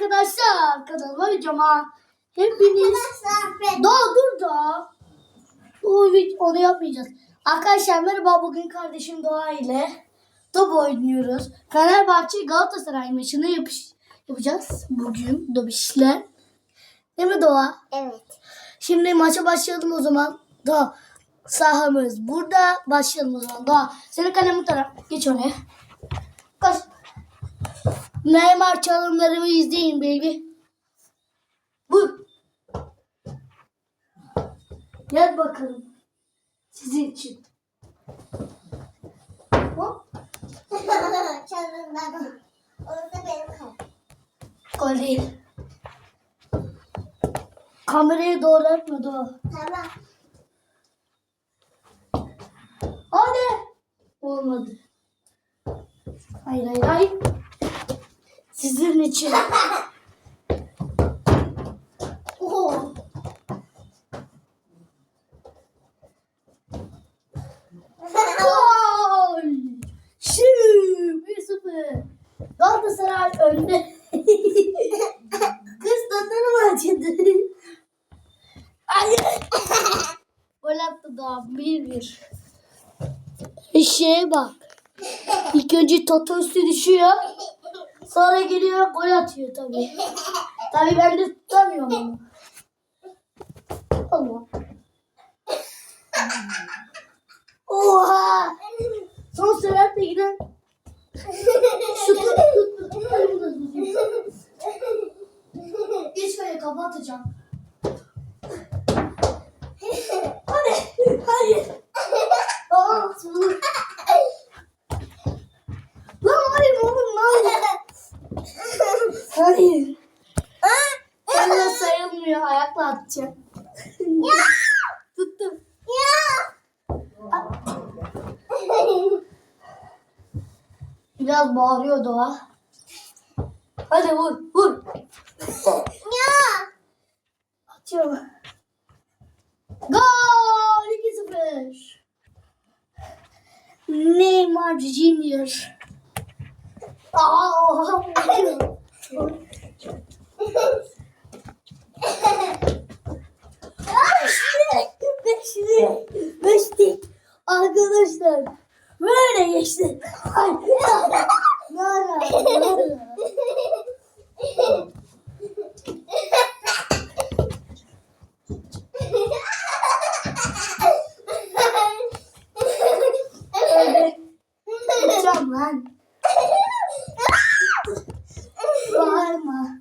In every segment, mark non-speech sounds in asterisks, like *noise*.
arkadaşlar kanalıma videoma hepiniz daha dur da o onu yapmayacağız. Arkadaşlar merhaba bugün kardeşim Doğa ile top oynuyoruz. Fenerbahçe Galatasaray maçını yapış yapacağız bugün Dobiş'le. Değil mi Doğa? Evet. Şimdi maça başlayalım o zaman. Doğa sahamız burada. Başlayalım o zaman. Doğa senin kalemin bu taraf. Geç oraya. Koş. Neymar çalımlarımı izleyin baby. Vur. Gel bakalım. Sizin için. Hop. *laughs* Çalınlar. Orası benim kalbim. Gol değil. Kamerayı doğru etme Doğa. Tamam. Hadi. Olmadı. Hayır hayır hayır. Sizin için. Oo. Gol. Şu 1-0. Galatasaray önde. Kız tadını mı acıdı? Hayır. Gol attı daha 1-1. Şeye bak. İlk önce Toto üstü düşüyor. Sonra geliyor gol atıyor tabii. *laughs* Tabii ben de tutamıyorum onu. Allah. *laughs* Oha! Son süratle giden şu tut tut tut. Hadi bunu da tutayım. Geç şöyle kapatacağım. Hadi. Hayır. Aa, dur. Lan hayır oğlum lan. Hayır. Ben de sayılmıyor. Ayakla atacağım. Tuttum. Biraz bağırıyor Doğa. Hadi vur, vur. Atıyorum. Gol 2-0. Neymar Junior. Aa, Beşli, beşli. Arkadaşlar böyle geçti. Öyle. Gideceğim lan. Bağırma.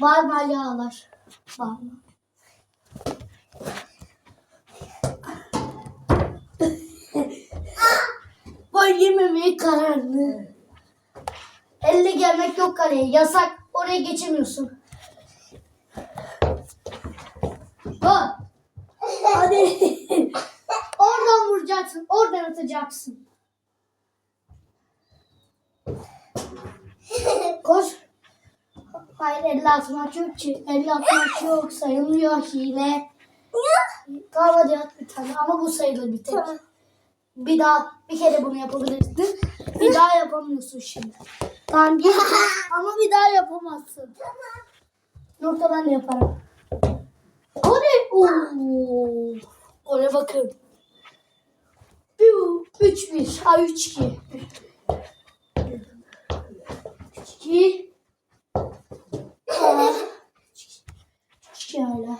Bağırma yağlar. Bağırma. Gol yememeye kararlı. Elle gelmek yok kaleye. Yasak. Oraya geçemiyorsun. Gol. Hadi. Oradan vuracaksın. Oradan atacaksın. Koş. Hayır elle atmak yok ki. Elle atmak yok. Sayılmıyor hile. Tamam hadi at bir tane. Ama bu sayılır bir tek. Tamam. Bir daha bir kere bunu yapabilirsin. Bir daha yapamıyorsun şimdi. Tamam bir *laughs* ama bir daha yapamazsın. Yoksa ben de yaparım. O ne? Oo. Oraya bakın. 3-1. Ay 3-2. 3-2. Aa, 3-2 hala.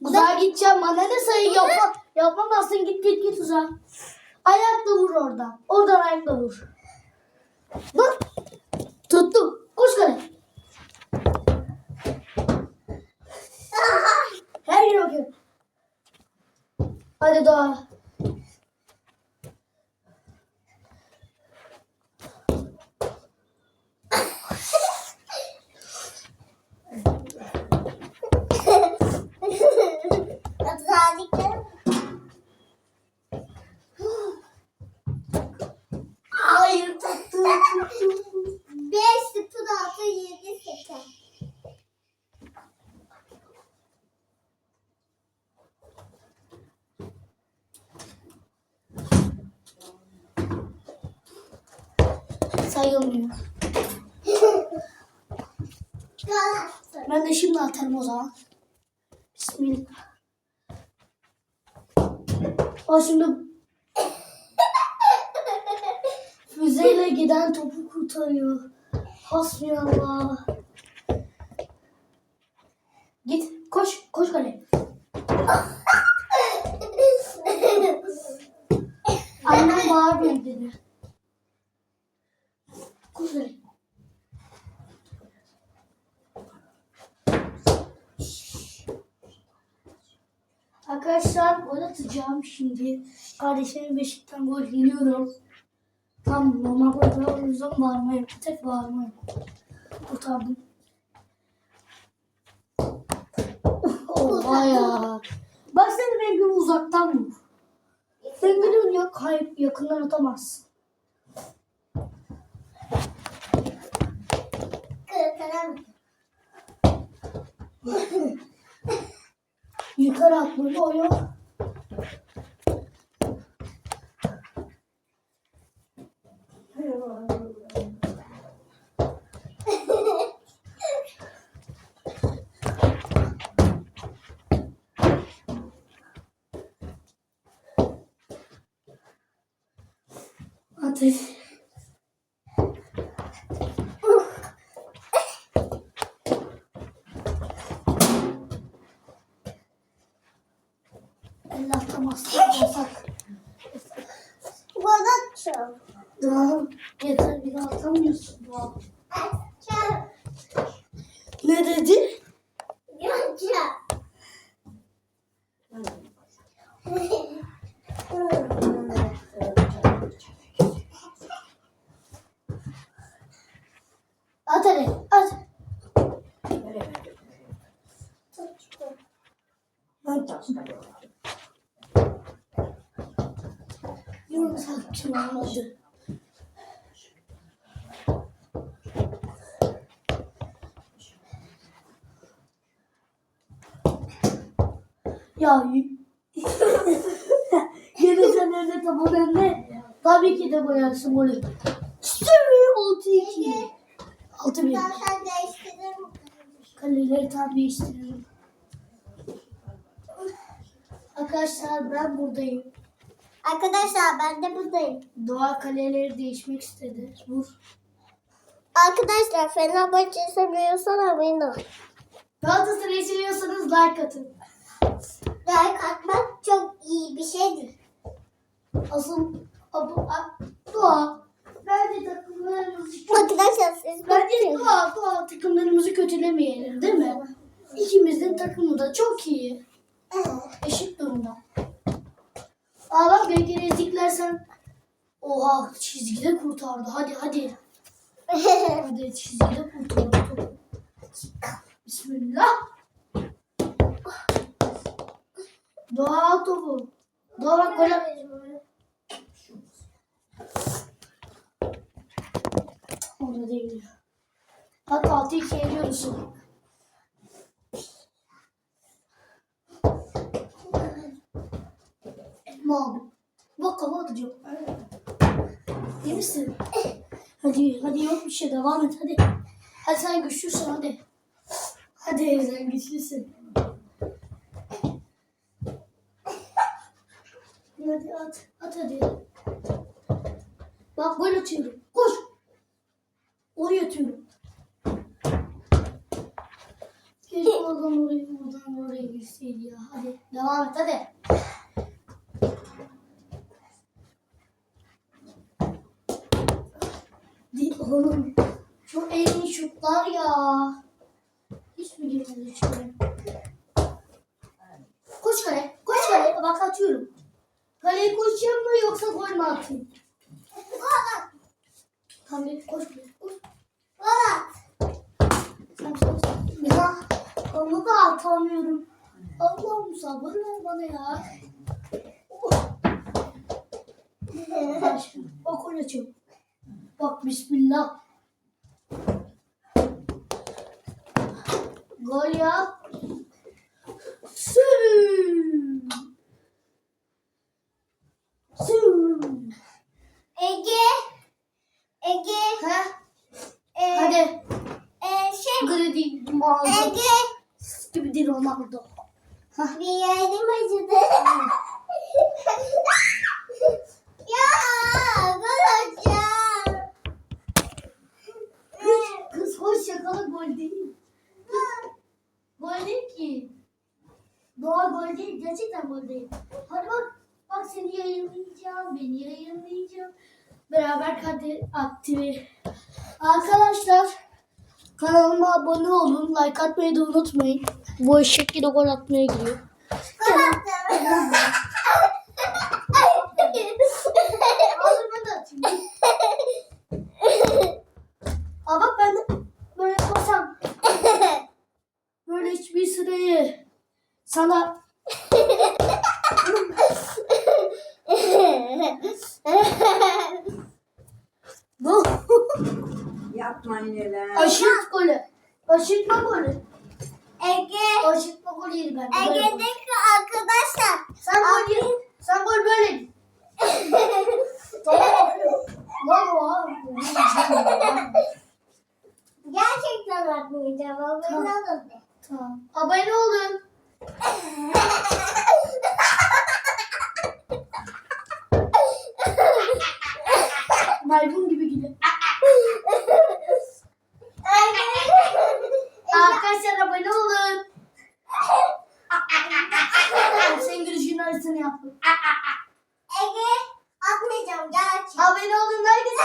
Uzağa gideceğim. Sayı yapma, yapamazsın. Git git git uzağa. Ayakla vur oradan. Oradan ayakla vur. Dur. Tuttum. Koş kale. Her yere bakıyorum. Hadi Doğa. ayrılmıyor. ben de şimdi atarım o zaman. Bismillah. O şimdi füzeyle giden topu kurtarıyor. Hasbunallah. Arkadaşlar gol atacağım şimdi. Kardeşimin beşikten gol yeniyorum. Tam normal gol o yüzden bağırmayın. Bir tek bağırmayın. Kurtardım. Oha ya. Bak sen benim gibi uzaktan vur. Sen benim ya kayıp yakından atamazsın. Kurtaramadım. *laughs* Yukarı at böyle oyun. Atamazsın. Yasak. Gol atacağım. Daha yeter bir atamıyorsun daha. Atacağım. Ne dedi? Yapacağım. At hadi at. Yorum sakin olmadı. Ya y- *laughs* Gene sen evde taban önüne tabii ki de boyarsın golü. Sürü 6-2. 6-1. Zaten değiştiririm. Kaleleri tam değiştirelim. Arkadaşlar ben buradayım. Arkadaşlar ben de buradayım. Doğa kaleleri değişmek istedi. Vur. Arkadaşlar Fenerbahçe seviyorsan abone ol. Galatasaray'ı seviyorsanız like atın. Like atmak çok iyi bir şeydir. Asıl abu, Doğa. Bence takımlarımızı Arkadaşlar siz Bence bakın. Doğa, Doğa takımlarımızı kötülemeyelim değil mi? İkimizin takımı da çok iyi. Eşit durumda. Bak belki eziklersen Oha çizgide kurtardı. Hadi hadi. *laughs* Hadi çizgide kurtardı. Bismillah. Doğa topu. Doğa bak at. Orada değil. Bak 6 2 yeniyorsun. Elma aldım. Bak kafa atacağım. İyi misin? Hadi hadi yok bir şey devam et hadi. Hadi sen güçlüsün hadi. Hadi sen güçlüsün. Hadi at. At hadi. Bak gol atıyorum. Koş. Oraya atıyorum. Keşke oradan oraya buradan oraya girseydi ya. Hadi devam et hadi. Değil oğlum. Çok en iyi şutlar ya. Hiç mi girmedi içeri? Koş kale. Koş kale. Bak atıyorum. Kaleye koşacağım mı yoksa gol mü atayım? Tamam bir koş. Koş. Koş. Ya onu da atamıyorum. Allah'ım sabır ver bana ya. Bak öyle çok. Bak bismillah. Gol yap. Sü. Sü. Ege. Ege. Ha? E, Hadi. E, şey. Gredi. Ege. Gibi değil Ronaldo. Bir yerim acıdı. *laughs* ya kalacağım. Kız hoş yakala gol değil. Gol değil ki. Doğa gol değil. Gerçekten gol değil. Hadi bak. Bak seni yayınlayacağım. Beni yayınlayacağım. Beraber hadi aktivi. Arkadaşlar kanalıma abone olun. Like atmayı da unutmayın. Bu eşek yine gol atmaya gidiyor. Ağzıma da atayım. Aa bak ben de böyle yapmasam. *laughs* Böyle hiçbir sırayı sana *laughs* bu *laughs* Yapmayın öyle. aşırt golü. Aşırtma golü. Ege. Aşırtma golü yeri ben. Ege'deki arkadaşlar. Sen gol yeri. Sen gol böyle. Tamam. Lan o abi. Gerçekten atmayacağım. Abone Tamam. olun. Tamam. Abone olun. Maymun gibi gidiyor. Arkadaşlar abone olun. Sen gülüşün arasını yaptım. Ege atmayacağım gerçekten. Abone olun herkes.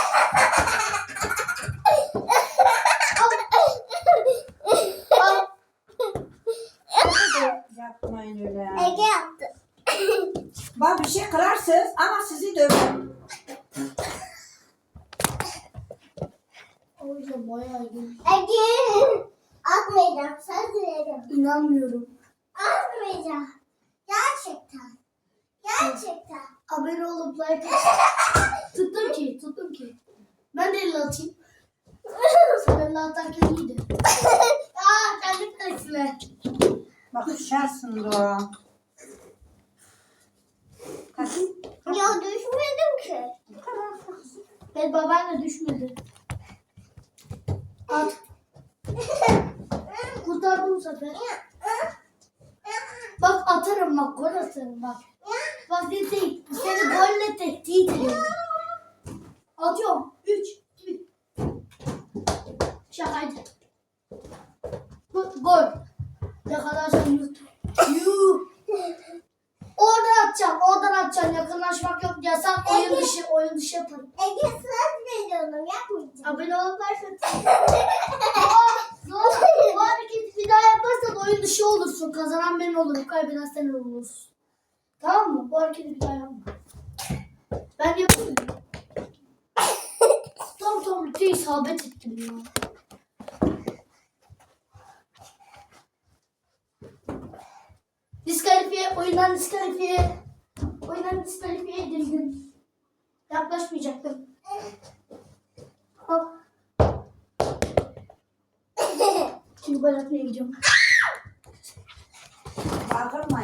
Yapmayın öyle. Ege yaptı. Bak bir şey kırarsınız ama sizi döverim. O yüzden bayağı iyi. Ege atmayacağım. Söz veririm. İnanmıyorum. Atmayacağım. Gerçekten. Gerçekten. Abone olup like. *laughs* Tuttum ki, tuttum ki. Ben de elle atayım. *laughs* Sen elle atarken iyiydi. *laughs* Aa, kendi kalesine. Bak düşersin Doğa. Kaçın. Ya düşmedim ki. Ben babayla düşmedi. At. Kurtardım bu sefer. Bak atarım bak, gol atarım bak. Tek, seni golle tehdit ediyorum. Atıyorum. Üç, iki. Şakaydı. Bu, gol. Yakalarsan yut. Yuh. Oradan atacağım, oradan atacağım. Yakınlaşmak yok. Yasak oyun dışı, oyun dışı yaparım. Ege söz veriyorum. Yapmayacağım. Abone olursan. Zor. Bu hareketi bir daha yaparsan oyun dışı olursun. Kazanan ben olurum. Kaybeden sen olursun. Tamam mı? Bu hareketi bir daha yapma. Ben yapıyorum. tam tam bir isabet ettim ya. Diskalifiye, oyundan diskalifiye. Oyundan diskalifiye edildim. Yaklaşmayacaktım. Hop. Şimdi gol atmaya gidiyorum. Bağırmayın.